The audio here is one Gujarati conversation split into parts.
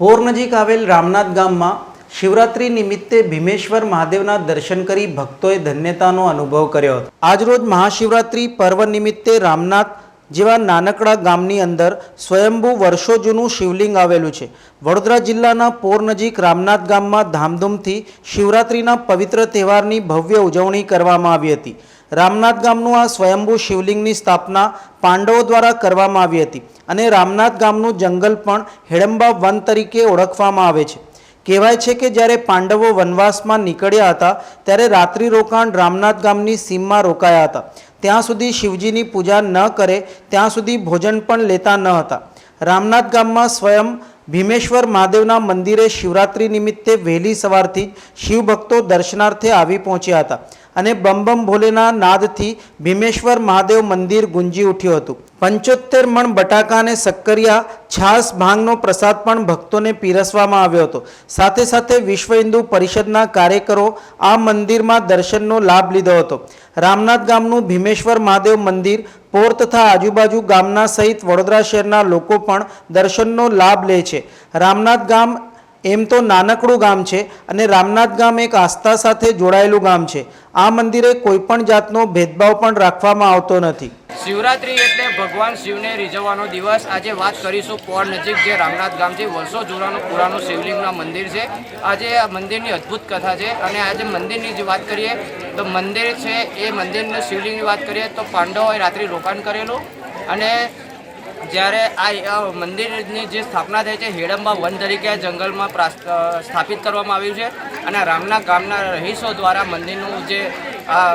પોર નજીક આવેલ રામનાથ ગામમાં શિવરાત્રિ નિમિત્તે ભીમેશ્વર મહાદેવના દર્શન કરી ભક્તોએ ધન્યતાનો અનુભવ કર્યો હતો. આજરોજ મહાશિવરાત્રિ પર્વ નિમિત્તે રામનાથ જેવા નાનકડા ગામની અંદર સ્વયંભૂ વર્ષો જૂનું શિવલિંગ આવેલું છે. વડોદરા જિલ્લાના પોર નજીક રામનાથ ગામમાં ધામધૂમથી શિવરાત્રિના પવિત્ર તહેવારની ભવ્ય ઉજવણી કરવામાં આવી હતી. રામનાથ ગામનું આ સ્વયંભૂ શિવલિંગની સ્થાપના પાંડવો દ્વારા કરવામાં આવી હતી અને રામનાથ ગામનું જંગલ પણ હેડંબા વન તરીકે ઓળખવામાં આવે છે. કહેવાય છે કે જ્યારે પાંડવો વનવાસમાં નીકળ્યા હતા, ત્યારે રાત્રિ રોકાણ રામનાથ ગામની સીમમાં રોકાયા હતા. ત્યાં સુધી શિવજીની પૂજા ન કરે, ત્યાં સુધી ભોજન પણ લેતા ન હતા. રામનાથ ગામમાં સ્વયં ભીમેશ્વર મહાદેવના મંદિરે શિવરાત્રિ નિમિત્તે વહેલી સવારથી જ શિવભક્તો દર્શનાર્થે આવી પહોંચ્યા હતા. અને બમ બમ ભોલેના નાદથી ભીમેશ્વર મહાદેવ મંદિર ગુંજી ઉઠ્યું હતું. પંચોતેર મણ બટાકા અને સક્કરિયા છાસ ભાંગનો પ્રસાદ પણ ભક્તોને પીરસવામાં આવ્યો હતો. સાથે સાથે વિશ્વ હિન્દુ પરિષદના કાર્યકરો આ મંદિરમાં દર્શનનો લાભ લીધો હતો. રામનાથ ગામનું ભીમેશ્વર મહાદેવ મંદિર પોર તથા આજુબાજુ ગામના સહિત વડોદરા શહેરના લોકો પણ દર્શનનો લાભ લે છે. રામનાથ ગામ એમ તો નાનકડું ગામ છે અને રામનાથ ગામ એક આસ્થા સાથે જોડાયેલું ગામ છે. આ મંદિરે કોઈ પણ જાતનો ભેદભાવ પણ રાખવામાં આવતો નથી. શિવરાત્રી એટલે ભગવાન શિવને રીઝવવાનો દિવસ. આજે વાત કરીશું પોર નજીક જે રામનાથ ગામ છે વર્ષો જૂનાનું પુરાનું શિવલિંગના મંદિર છે. આજે આ મંદિરની અદ્ભુત કથા છે અને આજે મંદિરની જે વાત કરીએ, તો મંદિર છે એ મંદિરના શિવલિંગની વાત કરીએ, તો પાંડવોએ રાત્રિ રોકાણ કરેલું અને જ્યારે આ મંદિરની જે સ્થાપના થઈ છે, હેડંબા વન તરીકે જંગલમાં સ્થાપિત કરવામાં આવ્યું છે અને રામના ગામના રહીશો દ્વારા મંદિરનું જે આ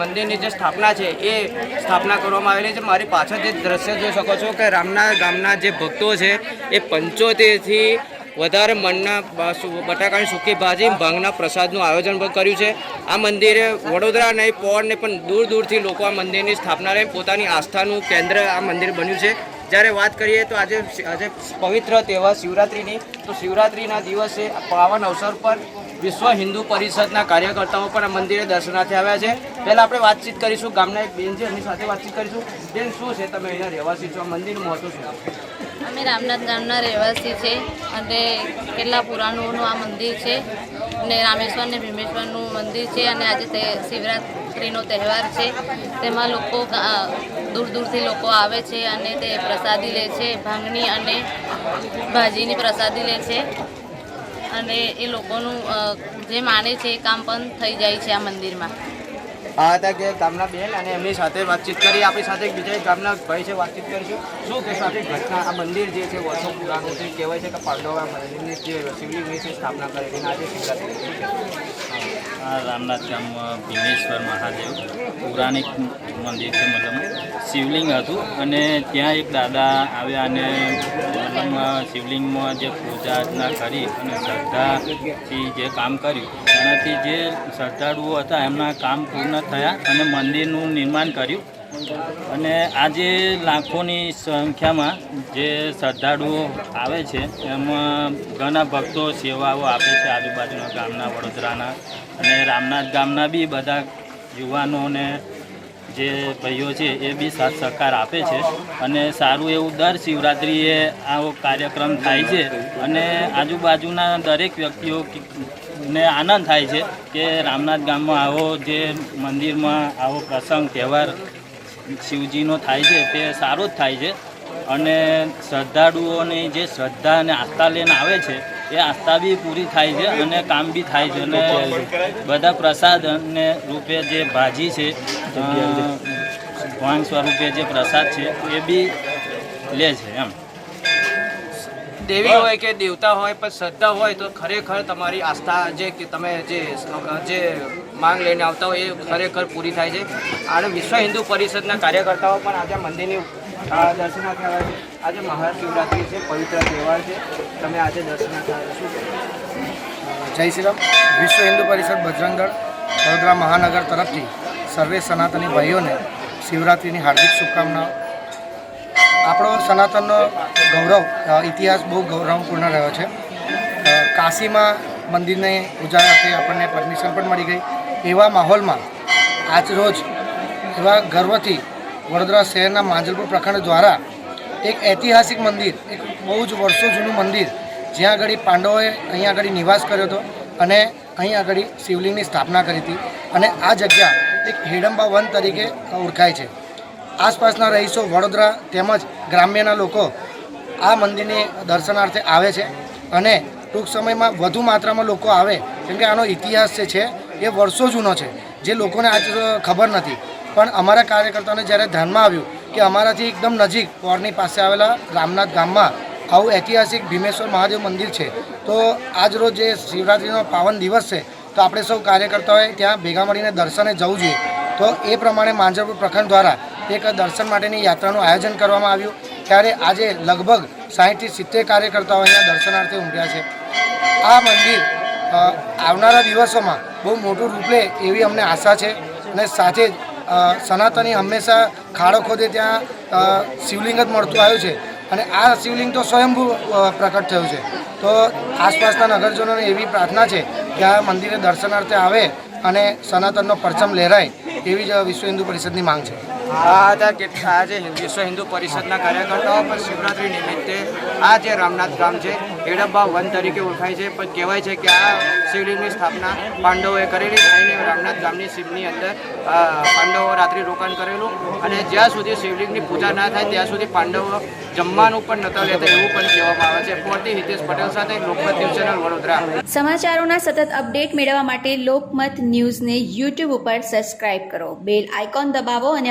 મંદિરની જે સ્થાપના છે, એ સ્થાપના કરવામાં આવેલી છે. મારી પાછળ જે દ્રશ્ય જોઈ શકો છો કે રામના ગામના જે ભક્તો છે, એ પંચોતેરથી વધારે મનના બટાકાની સૂકી ભાજી, ભાંગના પ્રસાદનું આયોજન પણ કર્યું છે. આ મંદિરે વડોદરા નહીં પોરને પણ દૂર દૂરથી લોકો આ મંદિરની સ્થાપના રહી પોતાની આસ્થાનું કેન્દ્ર આ મંદિર બન્યું છે. જ્યારે વાત કરીએ તો આજે આજે પવિત્ર તહેવાર શિવરાત્રિની. તો શિવરાત્રિના દિવસે પાવન અવસર પર વિશ્વ હિન્દુ પરિષદના કાર્યકર્તાઓ પણ આ મંદિરે દર્શનાર્થે આવ્યા છે. પહેલાં આપણે વાતચીત કરીશું ગામના એક બેન એમની સાથે વાતચીત કરીશું. બેન, શું છે તમે અહીંયા રહેવાસી છો? મંદિરનું મહત્વ શું? અમે રામનાથ ગામના રહેવાસી છે અને કેટલા પુરાણોનું આ મંદિર છે અને રામેશ્વર ને ભીમેશ્વરનું મંદિર છે અને આજે તે શિવરાત્રિનો તહેવાર છે. તેમાં લોકો દૂર દૂરથી લોકો આવે છે અને તે પ્રસાદી લે છે, ભાંગની અને ભાજીની પ્રસાદી લે છે. અને એ લોકોનું જે માને છે એ કામ પણ થઈ જાય છે આ મંદિરમાં. આ હતા કે ગામના બેન અને એમની સાથે વાતચીત કરી. આપણી સાથે બીજા ગામના ભાઈ છે, વાતચીત કરીશું શું કે સાથે ઘટના? આ મંદિર જે છે વર્ષો પુરાણું છે, કહેવાય છે કે પાંડવો મંદિરની જે શિવલિંગની છે, સ્થાપના કરેલી આજે શિવરાત્રી રામનાથ ગામ ભીમેશ્વર મહાદેવ. પૌરાણિક મંદિર છે, મતલબ શિવલિંગ હતું. અને ત્યાં એક દાદા આવ્યા અને મતલબ શિવલિંગમાં જે પૂજા અર્ચના કરી અને શ્રદ્ધાથી જે કામ કર્યું, એનાથી જે શ્રદ્ધાળુઓ હતા, એમના કામ પૂર્ણ થયા અને મંદિરનું નિર્માણ કર્યું. અને આજે લાખોની સંખ્યામાં જે શ્રદ્ધાળુઓ આવે છે, એમાં ઘણા ભક્તો સેવાઓ આપે છે. આજુબાજુના ગામના વડોદરાના અને રામનાથ ગામના બી બધા યુવાનોને જે ભાઈઓ છે, એ બી સાથ સહકાર આપે છે. અને સારું એવું દર શિવરાત્રિએ આવો કાર્યક્રમ થાય છે અને આજુબાજુના દરેક વ્યક્તિઓ ને આનંદ થાય છે કે રામનાથ ગામમાં આવો, જે મંદિરમાં આવો પ્રસંગ, તહેવાર શિવજીનો થાય છે, તે સારો જ થાય છે. અને શ્રદ્ધાળુઓની જે શ્રદ્ધા અને આસ્થા લઈને આવે છે એ આસ્થા બી પૂરી થાય છે અને કામ બી થાય છે અને બધા પ્રસાદ અને રૂપે જે ભાજી છે અ, સ્વરૂપે જે પ્રસાદ છે એ બી લે છે એમ. દેવી હોય કે દેવતા હોય પણ શ્રદ્ધા હોય તો ખરેખર તમારી આસ્થા જે કે તમે જે જે માંગ લઈને આવતા હોય એ ખરેખર પૂરી થાય છે. અને વિશ્વ હિન્દુ પરિષદના કાર્યકર્તાઓ પણ આજે મંદિરની આ દર્શનાર્થે આવ્યા છે આજે મહાશિવરાત્રિ છે, પવિત્ર તહેવાર છે. તમે આજે દર્શન આવ્યા શું જય શ્રી રામ. વિશ્વ હિન્દુ પરિષદ બજરંગગઢ વડોદરા મહાનગર તરફથી સર્વે સનાતની ભાઈઓને શિવરાત્રિની હાર્દિક શુભકામનાઓ. આપણો સનાતનનો ગૌરવ ઇતિહાસ બહુ ગૌરવપૂર્ણ રહ્યો છે. કાશીમાં મંદિરને પૂજા અર્થે આપણને પરમિશન પણ મળી ગઈ. એવા માહોલમાં આજ રોજ એવા ગર્વથી વડોદરા શહેરના માંજલપુર પ્રખંડ દ્વારા એક ઐતિહાસિક મંદિર, એક બહુ જ વર્ષો જૂનું મંદિર, જ્યાં આગળ પાંડવોએ અહીં આગળ નિવાસ કર્યો હતો અને અહીં આગળ શિવલિંગની સ્થાપના કરી હતી અને આ જગ્યા એક હેડંબા વન તરીકે ઓળખાય છે. આસપાસના રહીશો વડોદરા તેમજ ગ્રામ્યના લોકો આ મંદિરને દર્શનાર્થે આવે છે અને ટૂંક સમયમાં વધુ માત્રામાં લોકો આવે, કેમ કે આનો ઇતિહાસ છે એ વર્ષો જૂનો છે, જે લોકોને આજ ખબર નથી. પણ અમારા કાર્યકર્તાઓને જ્યારે ધ્યાનમાં આવ્યું કે અમારાથી એકદમ નજીક પોરની પાસે આવેલા રામનાથ ગામમાં આવું ઐતિહાસિક ભીમેશ્વર મહાદેવ મંદિર છે, તો આજ રોજ જે શિવરાત્રિનો પાવન દિવસ છે, તો આપણે સૌ કાર્યકર્તાઓએ ત્યાં ભેગા મળીને દર્શને જવું જોઈએ. તો એ પ્રમાણે માંજરપુર પ્રખંડ દ્વારા એક દર્શન માટેની યાત્રાનું આયોજન કરવામાં આવ્યું. ત્યારે આજે લગભગ સાહીઠથી સિત્તેર કાર્યકર્તાઓ અહીંયા દર્શનાર્થે ઉમટ્યા છે. આ મંદિર આવનારા દિવસોમાં બહુ મોટું રૂપ લે એવી અમને આશા છે અને સાથે જ સનાતની હંમેશા ખાડો ખોદે ત્યાં શિવલિંગ જ મળતું આવ્યું છે. અને આ શિવલિંગ તો સ્વયંભૂ પ્રકટ થયું છે. તો આસપાસના નગરજનોને એવી પ્રાર્થના છે કે આ મંદિરે દર્શનાર્થે આવે અને સનાતનનો પરચમ લહેરાય એવી જ વિશ્વ હિન્દુ પરિષદની માંગ છે. આ હતા કેટલા આજે વિશ્વ હિન્દુ પરિષદના કાર્યકર્તાઓ, પણ શિવરાત્રિ નિમિત્તે આ જે રામનાથ ગામ છે હેડબ્બા વન તરીકે ઓળખાય છે, પણ કહેવાય છે કે આ શિવલિંગની સ્થાપના પાંડવોએ કરેલી અને રામનાથ ગામની શિવની અંદર પાંડવો રાત્રિ રોકાણ કરેલું અને જ્યાં સુધી શિવલિંગની પૂજા ના થાય, ત્યાં સુધી પાંડવો જમવાનું પણ નતા લેતા એવું પણ કહેવામાં આવે છે. પોતી હિતેશ પટેલ સાથે લોકમત ન્યૂઝ ચેનલ વડોદરા. સમાચારોના સતત અપડેટ મેળવવા માટે લોકમત ન્યૂઝને યુટ્યુબ ઉપર સબસ્ક્રાઇબ કરો. બેલ આઇકોન દબાવો અને